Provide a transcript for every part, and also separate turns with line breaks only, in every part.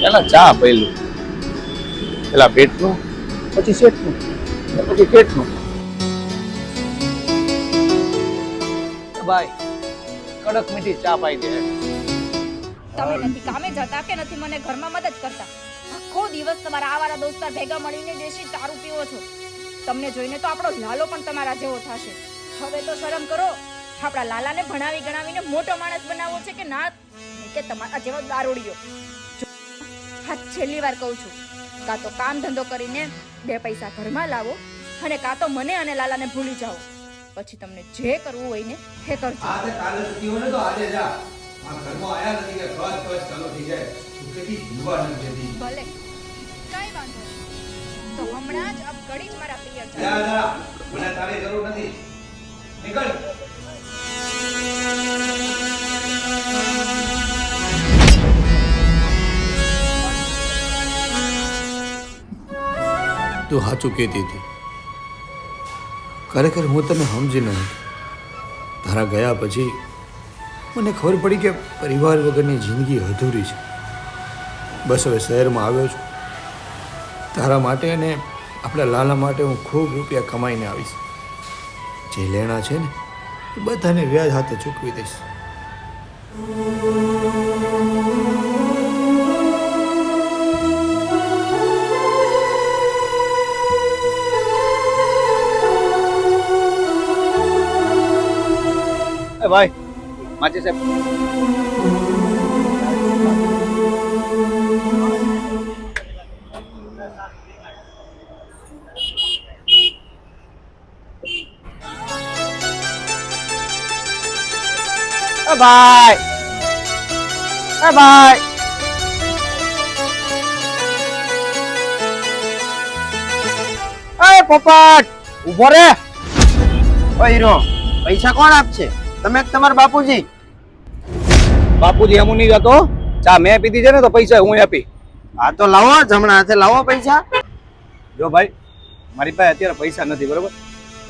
પેલા ચા પહેલું પેલા પેટનું? પછી શેઠનું. પછી કેટનું ભાઈ કડક મીઠી ચા પાઈ દે.
તમે નથી કામે જતા કે નથી મને ઘરમાં મદદ કરતા? આખો દિવસ તમારા આવારા દોસ્તાર ભેગા મળીને દેશી દારૂ પીવો છો. તમને જોઈને તો આપણો લાલો પણ તમારા જેવો થશે. હવે તો શરમ કરો. આપણા લાલાને ભણાવી ગણાવીને મોટો માણસ બનાવવો છે કે ના? કે તમારા જેવો દારૂડિયો. હા છેલ્લી વાર કહું છું કાં તો કામ ધંધો કરીને બે પૈસા ઘરમાં લાવો અને કાં તો મને અને લાલાને ભૂલી જાઓ. પછી તમને જે કરવું હોય ને એ કરજો.
આજે કાલે છૂટી હોય ને તો આજે જા. આ ઘરમાં આયા નથી કે બસ બસ ચાલો થઈ જાય. કેટલી જીવવા નથી જતી
ભલે. કઈ વાંધો. તો હમણાં જ અબ ઘડી જ મારા પિયર
જા જા. મને તારી જરૂર નથી. નીકળ.
તું સાચું કહેતી હતી. ખરેખર હું તને સમજી ન તારા ગયા પછી મને ખબર પડી કે પરિવાર વગરની જિંદગી અધૂરી છે. બસ હવે શહેરમાં આવ્યો છું. તારા માટે અને આપણા લાલા માટે હું ખૂબ રૂપિયા કમાઈને આવીશ. જે લેણા છે ને એ બધાને વ્યાજ હાથે ચૂકવી દઈશ.
એ ભાઈ. માચી સાહેબ. એ ભાઈ. એ ભાઈ.
અય પોપટ ઊભો રે. ઓય પૈસા કોણ આપશે? તમે તમારા બાપુજી?
બાપુજી એમ નહીં જતો. ચા મેં પીધી છે ને તો પૈસા હું આપી.
હા તો લાવો જમણા હાથે લાવો પૈસા.
જો ભાઈ મારી પાસે અત્યારે પૈસા નથી બરોબર?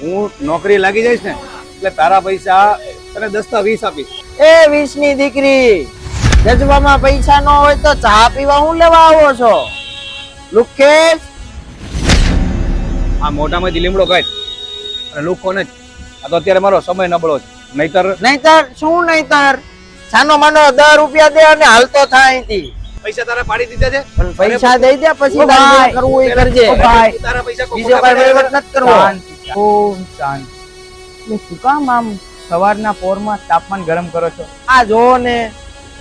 હું નોકરી લાગી જઈશ ને એટલે તારા પૈસા તને દસ તા વીસ આપીશ.
એ વીસની દીકરી જજવામાં પૈસા ન હોય તો ચા પીવા હું લેવા આવો છો? લુકેશ
આ મોઢામાંથી લીમડો કાઢ. અને લોકોને આ તો અત્યારે મારો સમય નબળો છે. નહીતર?
નહીતર શું નહીતર? સાનો માનો દસ રૂપિયા દે અને હાલતો થાય અહીંથી.
પૈસા તારા પાડી દીધા છે?
પણ પૈસા દઈ દે પછી તારે કરવું એ કરજે.
ભાઈ.
તારા પૈસા કોઈ
બીજો કઈ વહીવટ નથી કરવો.
ઓમ શાંતિ. એ શું કામ આમ સવારના પોરમાં તાપમાન ગરમ કરો છો?
આ જો ને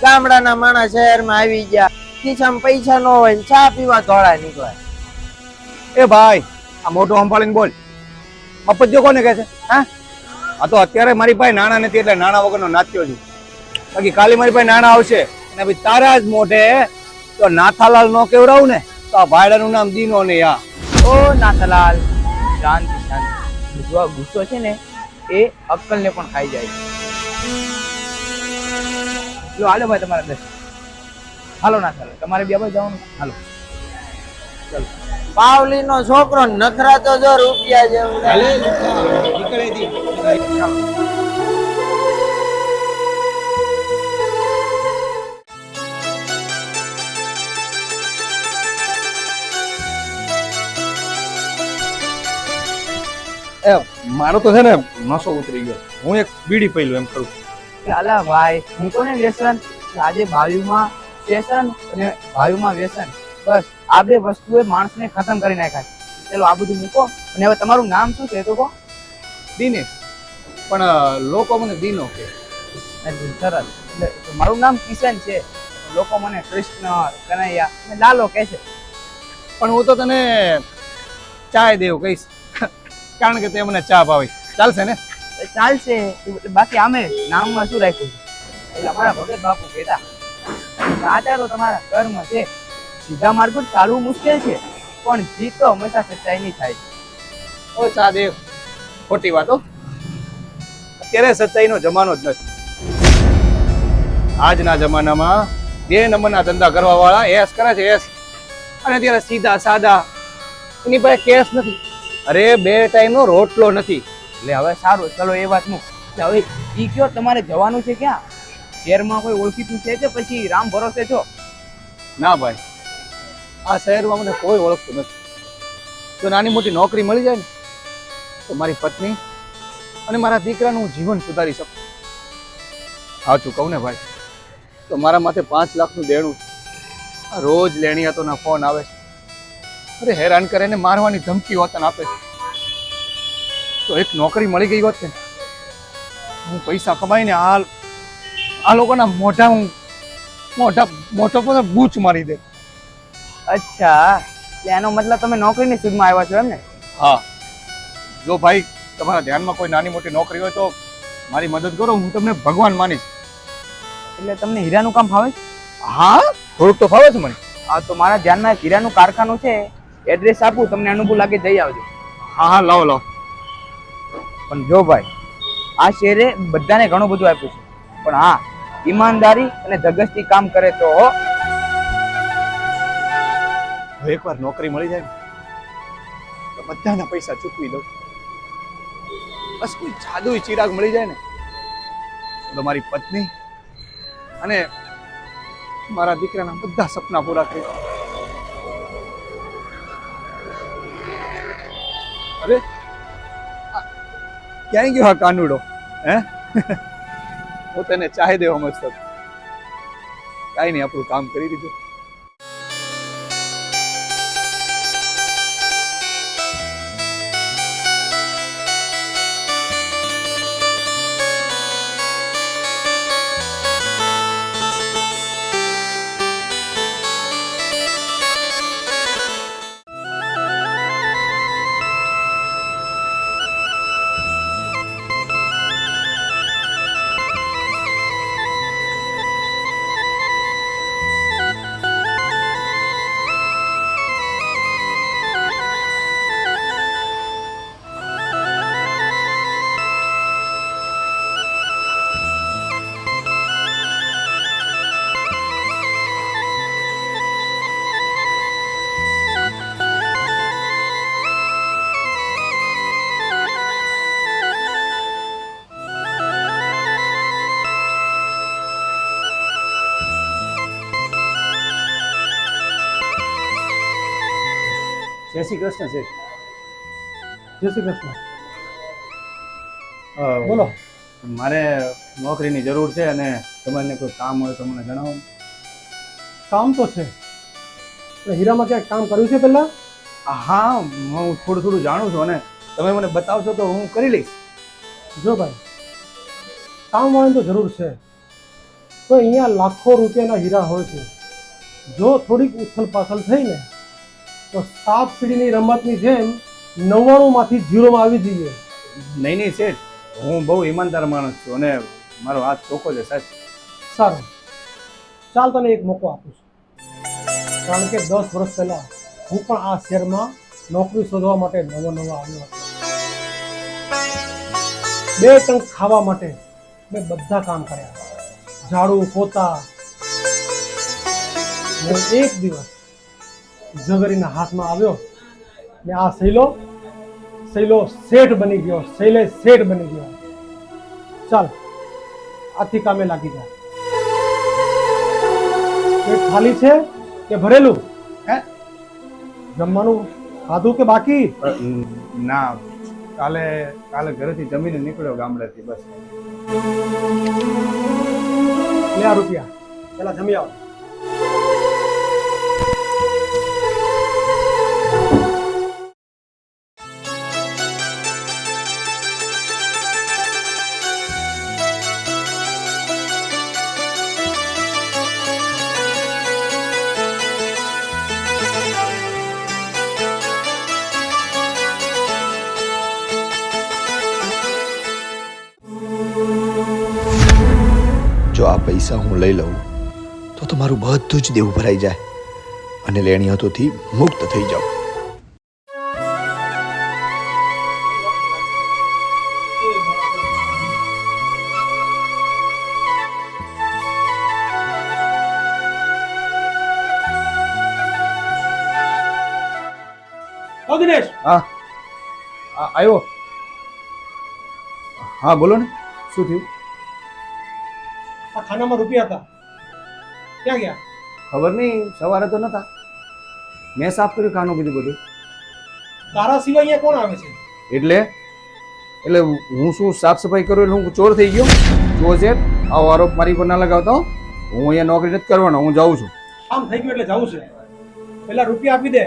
ગામડાના માણસ શહેરમાં આવી ગયા. ખિસ્સામાં પૈસા ન હોય ચા પીવા ધોળા નીકળે.
એ ભાઈ આ મોટો સંભાળીને બોલ. મફત જો કોને કહે છે? હા? આ તો અત્યારે મારી પાસે નાણાં નથી એટલે નાણાં વગરનો નાચ્યો છું. બાકી કાલે મારી પાસે નાણાં આવશે. અને ભાઈ તારા જ મોઢે તો નાથાલાલ નો કેવડાવું ને? તો આ ભાઈડાનું નામ દીનો ને યા.
ઓ નાથાલાલ, શાંતિ શાંતિ. જો ગુસ્સો છે ને, એ અક્કલને પણ ખાઈ જાય છે. લો, હાલો ભાઈ તમારા દસ હાલો નાથાલાલ, તમારે બે ભાઈ જવાનું હાલો.
પાવલી નો છોકરો નખરા તો જો રૂપિયા જેવું
એ મારો તો છે ને નસો ઉતરી ગયો. હું એક બીડી પહેલું એમ કરું
ચાલા ભાઈ હું કોને વ્યસન આજે ભાવ્યુમાં વ્યસન અને ભાવ્યુમાં વ્યસન. બસ. આ બે વસ્તુએ માણસને ખતમ કરી નાખ્યા છે. ચલો આ બધું મૂકો. અને હવે તમારું નામ શું છે તો કહો.
દિનેશ. પણ લોકો મને દિનો કે
સરસ. એટલે મારું નામ કિશન છે. લોકો મને કૃષ્ણ કનૈયા અને લાલો કહે છે.
પણ હું તો તને ચાય દેવું કહીશ. કારણ કે તે મને ચા ભાવે. ચાલશે ને?
ચાલશે. બાકી આમે નામમાં શું રાખ્યું છે? એટલે અમારા ભગત બાપુ કહેતા. આચારો તમારા કર્મ છે. સીધા માર્ગ પર ચાલવું મુશ્કેલ છે, પણ જીત તો હંમેશા સચ્ચાઈની થાય છે.
ઓ સાદેવ ખોટી વાતો અત્યારે સચ્ચાઈનો જમાનો જ નથી. આજના જમાનામાં બે નંબરના ધંધા કરવા વાળા એસ કરે છે, એસ. અને અત્યારે સીધા સાદા. એની પાસે કેસ નથી. અરે બે ટાઈમનો રોટલો નથી.
એટલે હવે સારું, ચલો એ વાત મૂક. હવે ઈ કયો, તમારે જવાનું છે ક્યાં? શહેરમાં કોઈ ઓળખીતું છે કે પછી રામ ભરોસે છો?
ના ભાઈ. આ શહેરમાં મને કોઈ ઓળખતું નથી. જો નાની મોટી નોકરી મળી જાય ને, તો મારી પત્ની અને મારા દીકરાનું હું જીવન સુધારી શકું. સાચું કહું ને ભાઈ, તો મારા માથે પાંચ લાખનું દેણું. આ રોજ લેણિયાતોના ફોન આવે છે. અરે હેરાન કરે ને મારવાની ધમકી વતન આપે છે. તો એક નોકરી મળી ગઈ હોત ને, હું પૈસા કમાઈને આ આ લોકોના મોઢા હું મોઢા મોટો પર બૂચ મારી દે.
અચ્છા. એટલે એનો મતલબ તમે નોકરીની સુધમાં આવ્યા છો એમ ને
હા. જો ભાઈ તમારા ધ્યાનમાં કોઈ નાની મોટી નોકરી હોય તો મારી મદદ કરો હું તમને ભગવાન માનીશ.
એટલે તમને હીરાનું કામ ફાવે?
હા? થોડુંક તો ફાવે છે મને.
હા તો મારા ધ્યાનમાં એક હીરાનું કારખાનું છે. એડ્રેસ આપું તમને અનુકૂળ લાગે જઈ આવજો.
હા હા લાવો લાવો.
પણ જો ભાઈ આ શેરે બધાને ઘણું બધું આપ્યું છે. પણ હા ઈમાનદારી અને ધગસથી કામ કરે તો
હવે એકવાર નોકરી મળી જાય ને, તો બધાના પૈસા ચૂકવી દઉં. બસ કોઈ જાદુઈ ચિરાગ મળી જાય ને, તો મારી પત્ની અને મારા દીકરાના બધા સપના પૂરા થઈ અરે ક્યાંય ગયો આ કાનુડો, હે? હું તને ચાહી દેવા મસ્ત. કાંઈ નહીં, આપણું કામ કરી દીધું. શ્રી કૃષ્ણ છે.
જય શ્રી કૃષ્ણ.
બોલો. મારે નોકરીની જરૂર છે અને તમને કોઈ કામ હોય તો મને જણાવો.
કામ તો છે. હીરામાં ક્યાંક કામ કર્યું છે પહેલાં?
હા હું થોડું થોડું જાણું છું અને તમે મને બતાવશો તો હું કરી લઈશ.
જો ભાઈ કામ વાળું તો જરૂર છે. તો અહીંયા લાખો રૂપિયાના હીરા હોય છે. જો થોડીક ઉથલ પાથલ થઈ ને તો સાત સીડીની રમતની જેમ નવ્વાણુંમાંથી ઝીરોમાં આવી જઈએ.
નહીં નહીં શેઠ. હું બહુ ઈમાનદાર માણસ છું અને મારો હાથ ચોખ્ખો છે સાહેબ.
સારું. ચાલ તને એક મોકો આપું છું. કારણ કે દસ વર્ષ પહેલા હું પણ આ શહેરમાં નોકરી શોધવા માટે નવો નવો આવ્યો હતો. બે ટંક ખાવા માટે મેં બધા કામ કર્યા. ઝાડુ પોતા. એક દિવસ ઝઘરીના હાથમાં આવ્યો ને આ સૈલો સૈલો શેઠ બની ગયો શૈલે શેઠ બની ગયો. ચાલ આથી કામે લાગી જા. પેટ ખાલી છે કે ભરેલું?
હે?
જમવાનું ખાધું કે બાકી?
ના કાલે કાલે ઘરેથી જમીને નીકળ્યો ગામડેથી બસ.
લે આ રૂપિયા પેલા જમી આવો.
પૈસા હું લઈ લઉં તો તમારું બધું જ દેવું ભરાઈ જાય અને લેણીયાતોથી મુક્ત થઈ
જાઓ દિનેશ!
હા? આવ્યો? હા બોલો ને. શું થયું?
ખાનામાં રૂપિયા હતા. ક્યાં ગયા?
ખબર નહીં સવારે તો નતા. મેં સાફ કર્યું ખાનું બીજું બધું.
તારા સિવાય અહીંયા કોણ આવે છે?
એટલે? એટલે હું શું સાફ સફાઈ કરું એટલે હું ચોર થઈ ગયો? જો છે આવો આરોપ મારી પર ના લગાવતો હું. અહીંયા નોકરી નથી કરવાનો હું જાઉં છું.
આમ થઈ ગયું એટલે જવું છે. પેલા રૂપિયા આપી દે.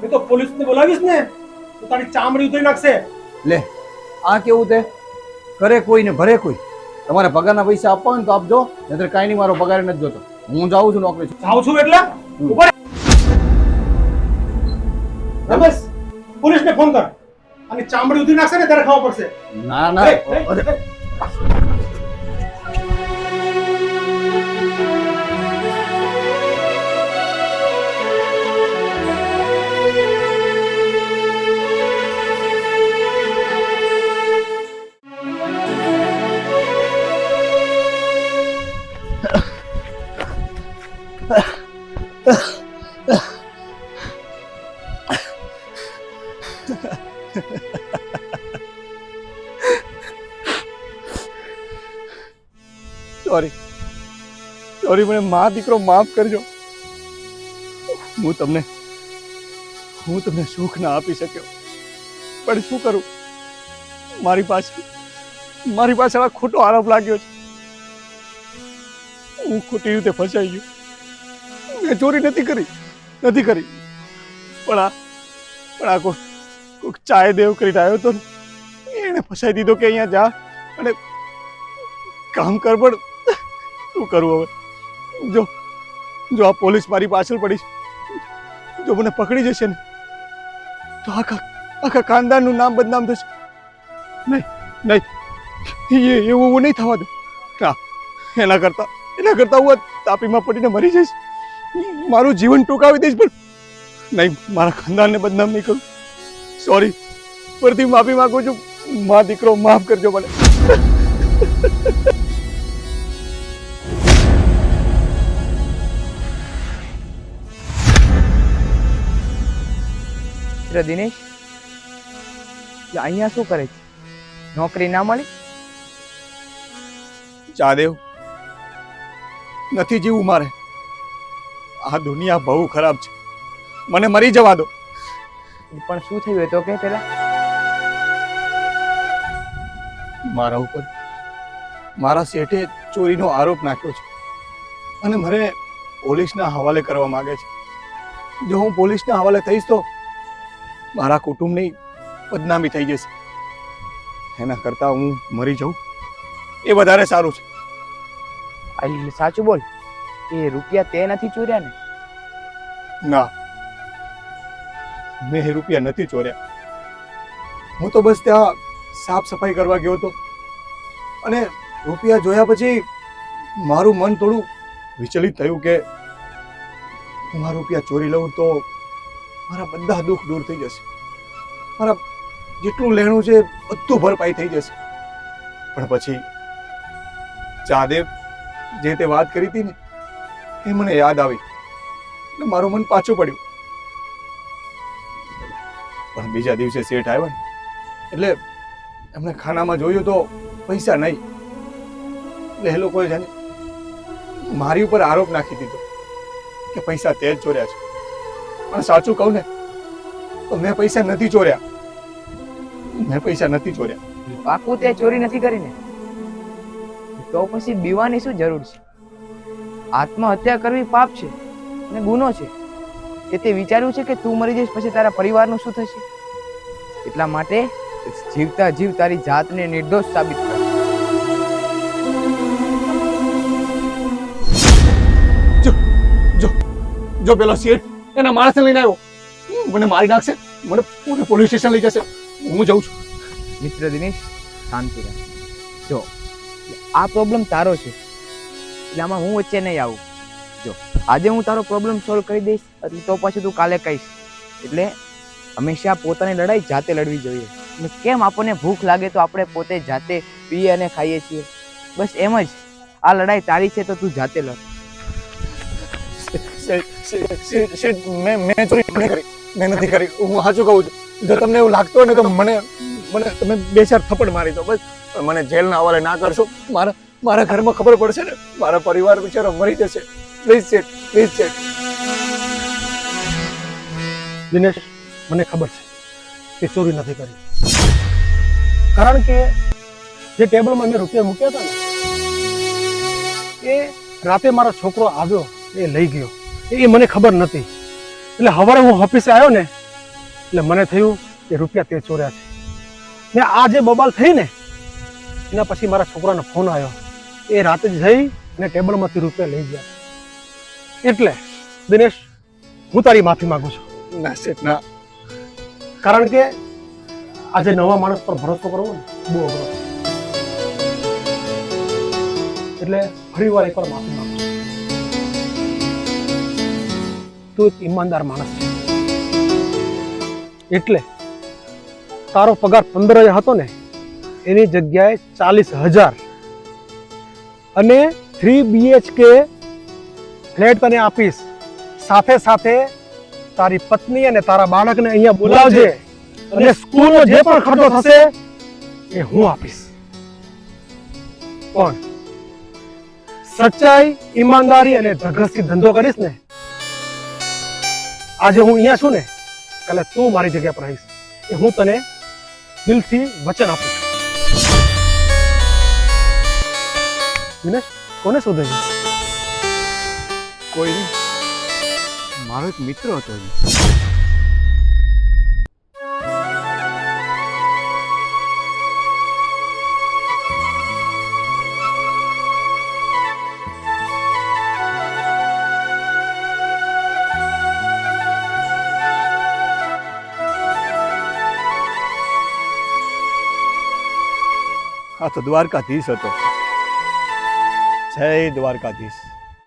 મેં તો પોલીસને બોલાવીશ ને. તો તારી ચામડી ઉતરી નાખશે.
લે આ કેવું તે? કરે કોઈ ને ભરે કોઈ. તમારે પગારના પૈસા આપવા હોય ને તો આપજો નહીતર કાંઈ નહીં મારો પગાર નથી જોતો. હું જાઉં છું નોકરી
જાઉં છું એટલે? રમેશ પોલીસ રમેશ પોલીસને ફોન કર. અને ચામડી ઉતરી નાખશે ને ત્યારે ખબર પડશે.
ના ના. સોરી સોરી મને મા દીકરો માફ કરજો. હું તમને હું તમને સુખ ના આપી શક્યો. પણ શું કરું? મારી પાસે મારી પાસે આ ખોટો આરોપ લાગ્યો છે. હું ખોટી રીતે ફસાઈ ગયો. મેં ચોરી નથી કરી. નથી કરી. પણ આ પણ આ કોઈ કોઈક ચાય દેવ કરીને આવ્યો તો એણે ફસાઈ દીધો કે અહીંયા જા અને કામ કર પણ શું કરું હવે? જો જો આ પોલીસ મારી પાછળ પડી જો મને પકડી જશે ને, તો આખા આખા ખાનદાનનું નામ બદનામ થશે. નહીં નહીં એવું હું નહીં થવા દઉં ના, એના કરતાં એના કરતાં હું તાપીમાં પડીને મરી જઈશ. મારું જીવન ટૂંકાવી દઈશ પણ નહીં મારા ખાનદાનને બદનામ નહીં કરું. સોરી ફરીથી માફી માંગુ છું. મા દીકરો માફ કરજો મને.
દિનેશ અહીંયા શું કરે છે? નોકરી ના મળી?
ચાદેવ નથી જીવવું મારે. આ દુનિયા બહુ ખરાબ છે. મને મરી જવા દો.
પણ શું થયું એ તો કે પેલા?
મારા ઉપર મારા શેઠે ચોરીનો આરોપ નાખ્યો છે. અને મને પોલીસના હવાલે કરવા માંગે છે. જો હું પોલીસના હવાલે થઈશ તો મારા કુટુંબની બદનામી થઈ જશે. એના કરતાં હું મરી જાઉં એ વધારે સારું છે.
સાચું બોલ? એ રૂપિયા તે નથી ચોર્યા ને?
ના. મેં એ રૂપિયા નથી ચોર્યા. હું તો બસ ત્યાં સાફ સફાઈ કરવા ગયો હતો. અને રૂપિયા જોયા પછી મારું મન થોડું વિચલિત થયું કે હું આ રૂપિયા ચોરી લઉં તો મારા બધા દુઃખ દૂર થઈ જશે. મારા જેટલું લેણું છે બધું ભરપાઈ થઈ જશે. પણ પછી ચાદેવ જે તે વાત કરી હતી ને, એ મને યાદ આવી. ને મારું મન પાછું પડ્યું. પણ બીજા દિવસે શેઠ આવ્યા ને, એટલે એમણે ખાનામાં જોયું તો પૈસા નહીં. એટલે એ લોકોએ ને મારી ઉપર આરોપ નાખી દીધો કે પૈસા તે જ ચોર્યા છે. પણ સાચું કહું ને, તો મેં પૈસા નથી ચોર્યા. મેં પૈસા નથી ચોર્યા.
પાકું તે ચોરી નથી કરી ને તો પછી બીવાની શું જરૂર છે? આત્મહત્યા કરવી પાપ છે. અને ગુનો છે. કે તે વિચાર્યું છે કે તું મરી જઈશ પછી તારા પરિવારનું શું થશે? એટલા માટે જીવતા જીવ તારી જાતને નિર્દોષ સાબિત કર.
જો પેલો શેઠ એના માણસને લઈને આવ્યો. મને મારી નાખશે મને પૂરે પોલીસ સ્ટેશન લઈ જશે. હું જાઉં છું.
મિત્ર દિનેશ શાંતિ રાખ જો આ પ્રોબ્લેમ તારો છે. એટલે આમાં હું વચ્ચે નહીં આવું. જો આજે હું તારો પ્રોબ્લેમ સોલ્વ કરી દઈશ તો પછી તું કાલે કહીશ. એટલે હંમેશા પોતાની લડાઈ જાતે લડવી જોઈએ. અને કેમ આપણને ભૂખ લાગે તો આપણે પોતે જાતે પીએ અને ખાઈએ છીએ? બસ એમ જ. આ લડાઈ તારી છે તો તું જાતે લડ.
મેં મેં નથી કરી. મેં નથી કરી. હું સાચું કહું છું. જો તમને એવું લાગતું હોય ને તો મને મને તમે બે ચાર થપ્પડ મારી દો બસ. મને જેલના હવાલે ના કરશો. મારા મારા ઘરમાં ખબર પડશે ને. મારા પરિવાર બિચારો મરી જશે. પ્લીઝ શેઠ પ્લીઝ શેઠ
દિનેશ, મને ખબર છે કે ચોરી નથી કરી. કારણ કે જે ટેબલમાં મેં રૂપિયા મૂક્યા હતા ને, એ રાતે મારો છોકરો આવ્યો, એ લઈ ગયો. એ મને ખબર નથી. એટલે સવારે હું ઓફિસે આવ્યો ને, એટલે મને થયું કે રૂપિયા તે ચોર્યા છે. ને આ જે બબાલ થઈ ને, એના પછી મારા છોકરાનો ફોન આવ્યો. એ રાતે જઈ અને ટેબલમાંથી રૂપિયા લઈ ગયા. એટલે દિનેશ હું તારી માફી માંગુ છું.
ના શેઠ ના.
કારણ કે આજે નવા માણસ પર ભરોસો કરવો ને બહુ અઘરો એટલે ફરી વાર એકવાર માફી માંગુ તું એક ઈમાનદાર માણસ છે. એટલે તારો પગાર પંદર હજાર હતો ને એની જગ્યાએ ચાલીસ હજાર. અને થ્રી બીએચકે ફ્લેટ તને આપીશ. સાથે સાથે તારી પત્ની અને તારા બાળકને અહીંયા બોલાવજે અને સ્કૂલનો જે પણ ખર્ચો થશે એ હું આપીશ. પણ સચ્ચાઈ ઈમાનદારી અને ધગસથી ધંધો કરીશ ને આજે હું અહીંયા છું ને કાલે તું મારી જગ્યા પર આવીશ. એ હું તને દિલથી વચન આપું છું. દિનેશ કોને શોધે છે?
કોઈ નહીં. મારો એક મિત્ર હતો. આ તો દ્વારકાધીશ હતો. જય દ્વારકાધીશ.